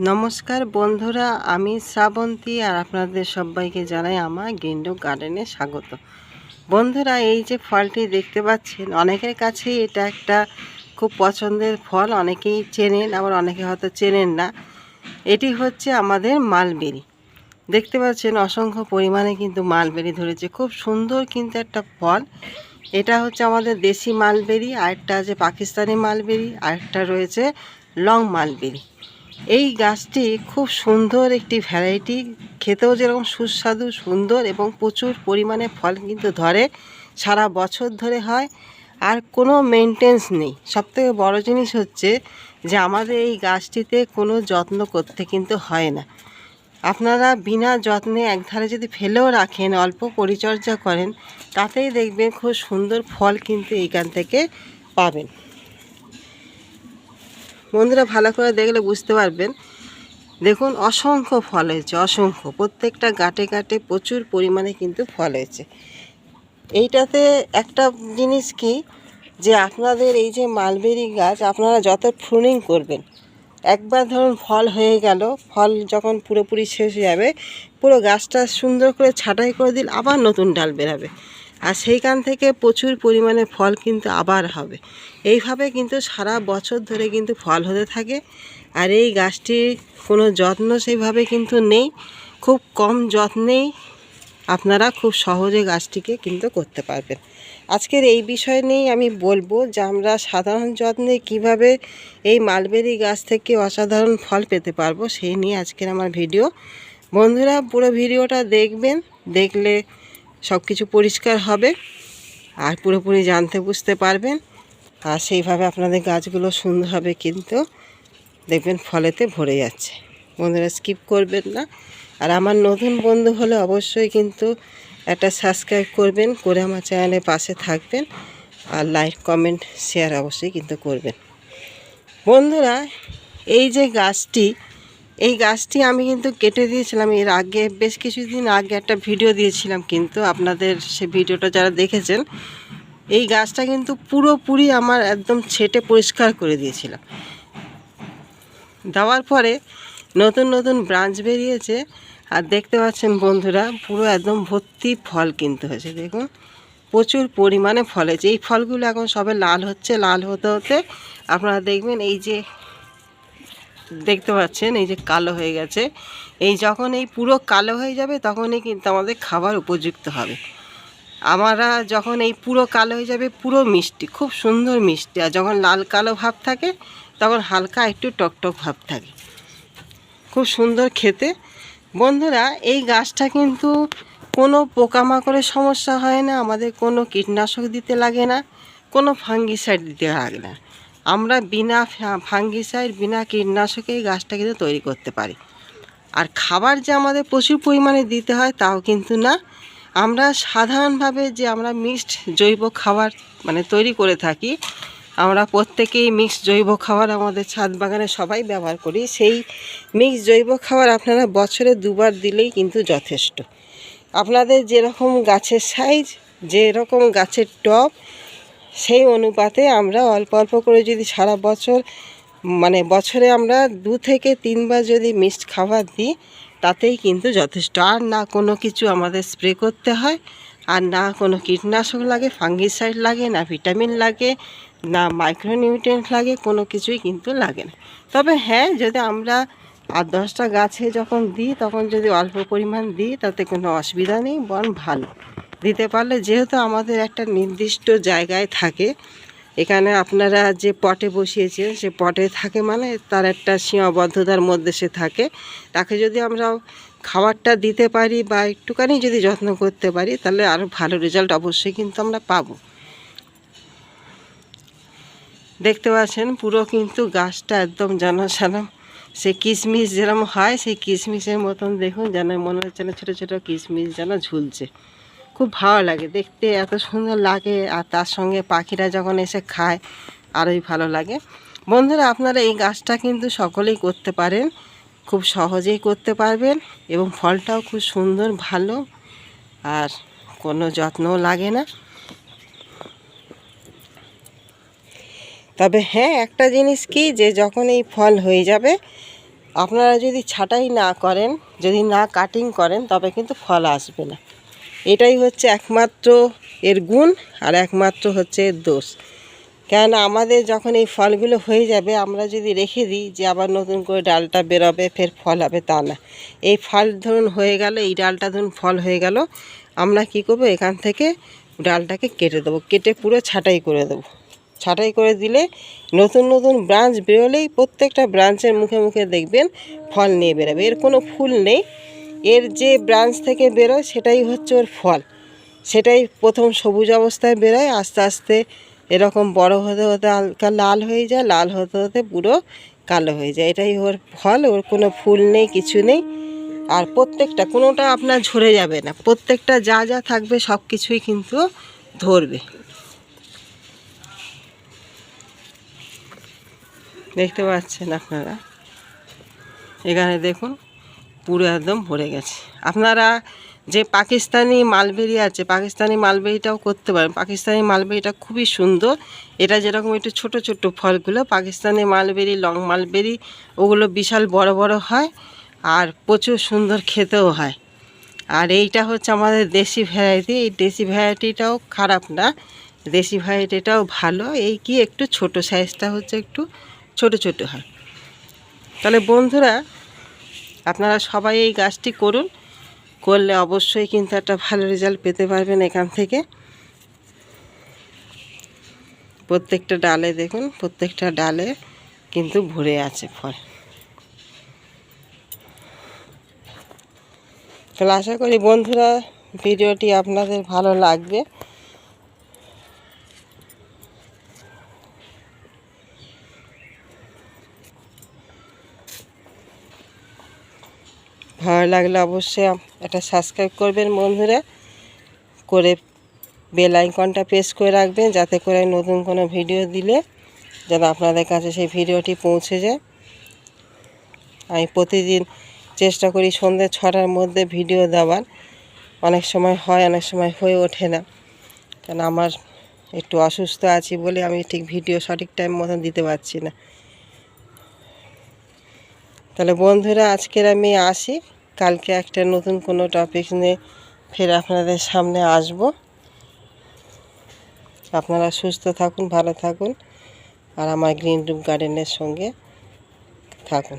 নমস্কার বন্ধুরা, আমি শ্রাবন্তী আর আপনাদের সবাইকে জানাই আমার গেন্ডো গার্ডেনে স্বাগত। বন্ধুরা, এই যে ফলটি দেখতে পাচ্ছেন, অনেকের কাছেই এটা একটা খুব পছন্দের ফল, অনেকেই চেনেন, আবার অনেকে হয়তো চেনেন না। এটি হচ্ছে আমাদের মালবেরি। দেখতে পাচ্ছেন, অসংখ্য পরিমাণে কিন্তু মালবেরি ধরেছে। খুব সুন্দর কিন্তু একটা ফল। এটা হচ্ছে আমাদের দেশি মালবেরি, আরেকটা আছে পাকিস্তানি মালবেরি, আরেকটা রয়েছে লং মালবেরি। এই গাছটি খুব সুন্দর একটি ভ্যারাইটি। খেতেও যেরকম সুস্বাদু, সুন্দর এবং প্রচুর পরিমাণে ফল কিন্তু ধরে। সারা বছর ধরে হয়। আর কোনো মেনটেন্স নেই। সবথেকে বড় জিনিস হচ্ছে যে আমাদের এই গাছটিতে কোনো যত্ন করতে কিন্তু হয় না। আপনারা বিনা যত্নে একধারে যদি ফেলেও রাখেন, অল্প পরিচর্যা করেন, তাতেই দেখবেন খুব সুন্দর ফল কিন্তু এইখান থেকে পাবেন। বন্ধুরা ভালো করে দেখলে বুঝতে পারবেন। দেখুন, অসংখ্য ফল হয়েছে, অসংখ্য। প্রত্যেকটা গাটে গাটে প্রচুর পরিমাণে কিন্তু ফল হয়েছে। এইটাতে একটা জিনিস কি, যে আপনাদের এই যে মালবেরি গাছ, আপনারা যত প্রুনিং করবেন, একবার ধরুন ফল হয়ে গেল, ফল যখন পুরোপুরি শেষ হয়ে যাবে, পুরো গাছটা সুন্দর করে ছাঁটাই করে দিল আবার নতুন ডাল বেরাবে আর সেইখান থেকে প্রচুর পরিমাণে ফল কিন্তু আবার হবে। এইভাবে কিন্তু সারা বছর ধরে কিন্তু ফল হতে থাকে। আর এই গাছটির কোনো যত্ন সেইভাবে কিন্তু নেই। খুব কম যত্নেই আপনারা খুব সহজে গাছটিকে কিন্তু করতে পারবেন। আজকের এই বিষয় নিয়েই আমি বলব যে আমরা সাধারণ যত্নে কীভাবে এই মালবেরি গাছ থেকে অসাধারণ ফল পেতে পারব সেই নিয়ে আজকের আমার ভিডিও। বন্ধুরা পুরো ভিডিওটা দেখবেন। দেখলে সব কিছু পরিষ্কার হবে আর পুরোপুরি জানতে বুঝতে পারবেন। আর সেইভাবে আপনাদের গাছগুলো সুন্দরভাবে কিন্তু দেখবেন ফলেতে ভরে যাচ্ছে। বন্ধুরা স্কিপ করবেন না। আর আমার নতুন বন্ধু হলে অবশ্যই কিন্তু একটা সাবস্ক্রাইব করবেন, করে আমার চ্যানেলের পাশে থাকবেন আর লাইক কমেন্ট শেয়ার অবশ্যই কিন্তু করবেন। বন্ধুরা, এই যে গাছটি এই গাছটি আমি কিন্তু কেটে দিয়েছিলাম এর আগে, বেশ কিছুদিন আগে একটা ভিডিও দিয়েছিলাম কিন্তু আপনাদের সে ভিডিওটা যারা দেখেছেন, এই গাছটা কিন্তু পুরোপুরি আমার একদম ছেটে পরিষ্কার করে দিয়েছিলাম। দেওয়ার পরে নতুন নতুন ব্রাঞ্চ বেরিয়েছে আর দেখতে পাচ্ছেন বন্ধুরা, পুরো একদম ভর্তি ফল কিনতে হয়েছে। দেখুন, প্রচুর পরিমাণে ফল হয়েছে। এই ফলগুলো এখন সবে লাল হচ্ছে, লাল হতে হতে আপনারা দেখবেন এই যে দেখতে পাচ্ছেন, এই যে কালো হয়ে গেছে। এই যখন এই পুরো কালো হয়ে যাবে, তখনই কিন্তু আমাদের খাবার উপযুক্ত হবে। আমরা যখন এই পুরো কালো হয়ে যাবে, পুরো মিষ্টি, খুব সুন্দর মিষ্টি, আর যখন লাল কালো ভাব থাকে, তখন হালকা একটু টকটক ভাব থাকে। খুব সুন্দর খেতে। বন্ধুরা, এই গাছটা কিন্তু কোনো পোকামাকড়ের সমস্যা হয় না, আমাদের কোনো কীটনাশক দিতে লাগে না, কোনো ফাঙ্গিসাইড দিতে লাগে না। আমরা বিনা ফাঙ্গিসাইড, বিনা কীটনাশকে এই গাছটা কিন্তু তৈরি করতে পারি। আর খাবার যে আমাদের প্রচুর পরিমাণে দিতে হয় তাও কিন্তু না। আমরা সাধারণভাবে যে আমরা মিক্সড জৈব খাবার মানে তৈরি করে থাকি, আমরা প্রত্যেকেই মিক্সড জৈব খাবার আমাদের ছাদ বাগানে সবাই ব্যবহার করি। সেই মিক্সড জৈব খাবার আপনারা বছরে দুবার দিলেই কিন্তু যথেষ্ট। আপনাদের যেরকম গাছের সাইজ যেরকম গাছের টব সেই অনুপাতে আমরা অল্প অল্প করে যদি সারা বছর মানে বছরে আমরা দু থেকে তিনবার যদি মিক্সড খাবার দিই, তাতেই কিন্তু যথেষ্ট। আর না কোনো কিছু আমাদের স্প্রে করতে হয়, আর না কোনো কীটনাশক লাগে, ফাঙ্গিসাইড লাগে, না ভিটামিন লাগে, না মাইক্রোনিউট্রিয়েন্ট লাগে, কোনো কিছুই কিন্তু লাগে না। তবে হ্যাঁ যদি আমরা আর দশটা গাছে যখন দিই, তখন যদি অল্প পরিমাণ দিই, তাতে কোনো অসুবিধা নেই, বরং ভালো। দিতে পারলে যেহেতু আমাদের একটা নির্দিষ্ট জায়গায় থাকে, এখানে আপনারা যে পটে বসিয়েছেন, সে পটে থাকে মানে তার একটা সীমাবদ্ধতার মধ্যে সে থাকে। তাকে যদি আমরা খাবারটা দিতে পারি বা একটুখানি যদি যত্ন করতে পারি, তাহলে আরও ভালো রেজাল্ট অবশ্যই কিন্তু আমরা পাবো। দেখতে পাচ্ছেন, পুরো কিন্তু গাছটা একদম যেন সে কিশমিশ যেরকম হয়, সেই কিশমিশের মতন দেখুন যেন মনে হচ্ছে না ছোটো ছোটো কিশমিশ যেন ঝুলছে। খুব ভালো লাগে, দেখতে এত সুন্দর লাগে। আর তার সঙ্গে পাখিরা যখন এসে খায়, আরোই ভালো লাগে। বন্ধুরা, আপনারা এই গাছটা কিন্তু সকলেই করতে পারেন, খুব সহজেই করতে পারবেন এবং ফলটাও খুব সুন্দর, ভালো, আর কোনো যত্নও লাগে না। তবে হ্যাঁ একটা জিনিস কি যে যখন এই ফল হয়ে যাবে, আপনারা যদি ছাঁটাই না করেন, যদি না কাটিং করেন, তবে কিন্তু ফল আসবে না। এটাই হচ্ছে একমাত্র এর গুণ আর একমাত্র হচ্ছে এর দোষ। কেননা আমাদের যখন এই ফলগুলো হয়ে যাবে, আমরা যদি রেখে দিই যে আবার নতুন করে ডালটা বেরোবে, ফের ফল হবে তা না। এই ফল ধরুন হয়ে গেল, এই ডালটা ধরুন ফল হয়ে গেল, আমরা কি করব? এখান থেকে ডালটাকে কেটে দেবো, কেটে পুরো ছাঁটাই করে দেবো। ছাঁটাই করে দিলে নতুন নতুন ব্রাঞ্চ বেরোলেই প্রত্যেকটা ব্রাঞ্চের মুখে মুখে দেখবেন ফল নিয়ে বেরোবে। এর কোনো ফুল নেই এর যে ব্রাঞ্চ থেকে বেরোয়, সেটাই হচ্ছে ওর ফল। সেটাই প্রথম সবুজ অবস্থায় বেরোয়, আস্তে আস্তে এরকম বড় হতে হতে হালকা লাল হয়ে যায়, লাল হতে হতে পুরো কালো হয়ে যায়। এটাই ওর ফল, ওর কোনো ফুল নেই, কিছু নেই। আর প্রত্যেকটা, কোনোটা আপনার ঝরে যাবে না। প্রত্যেকটা যা যা থাকবে, সব কিছুই কিন্তু ধরবে। দেখতে পাচ্ছেন আপনারা? এখানে দেখুন পুরো একদম ভরে গেছে। আপনারা যে পাকিস্তানি মালবেরি আছে, পাকিস্তানি মালবেরিটাও করতে পারেন। পাকিস্তানি মালবেরিটা খুবই সুন্দর। এটা যেরকম একটু ছোট ছোট ফলগুলো, পাকিস্তানি মালবেরি, লং মালবেরি, ওগুলো বিশাল বড় বড় হয় আর প্রচুর সুন্দর খেতেও হয়। আর এইটা হচ্ছে আমাদের দেশি ভ্যারাইটি এই দেশি ভ্যারাইটিটাও খারাপ না। দেশি ভ্যারাইটিটাও ভালো। এই কি একটু ছোট সাইজটা হচ্ছে একটু ছোট ছোট হয়। তাহলে বন্ধুরা আপনারা সবাই এই গাছটি করুন। করলে অবশ্যই কিন্তু একটা ভালো রেজাল্ট পেতে পারবেন এখান থেকে। প্রত্যেকটা ডালে দেখুন, প্রত্যেকটা ডালে কিন্তু ভরে আছে ফল। তাহলে আশা করি বন্ধুরা ভিডিওটি আপনাদের ভালো লাগবে। ভালো লাগলে অবশ্যই একটা সাবস্ক্রাইব করবেন বন্ধুরা। করে বেল আইকনটা প্রেস করে রাখবেন যাতে করে নতুন কোনো ভিডিও দিলে যেন আপনাদের কাছে সেই ভিডিওটি পৌঁছে যায়। আমি প্রতিদিন চেষ্টা করি সন্ধ্যে ছটার মধ্যে ভিডিও দেওয়ার। অনেক সময় হয়, অনেক সময় হয়ে ওঠে না। কেন আমার একটু অসুস্থ আছি বলে আমি ঠিক ভিডিও সঠিক টাইম মতন দিতে পারছি না। তাহলে বন্ধুরা, আজকের আমি আসি। কালকে একটা নতুন কোনো টপিক নিয়ে ফের আপনাদের সামনে আসব। আপনারা সুস্থ থাকুন, ভালো থাকুন, আর আমার গ্রিন রুম গার্ডেনের সঙ্গে থাকুন।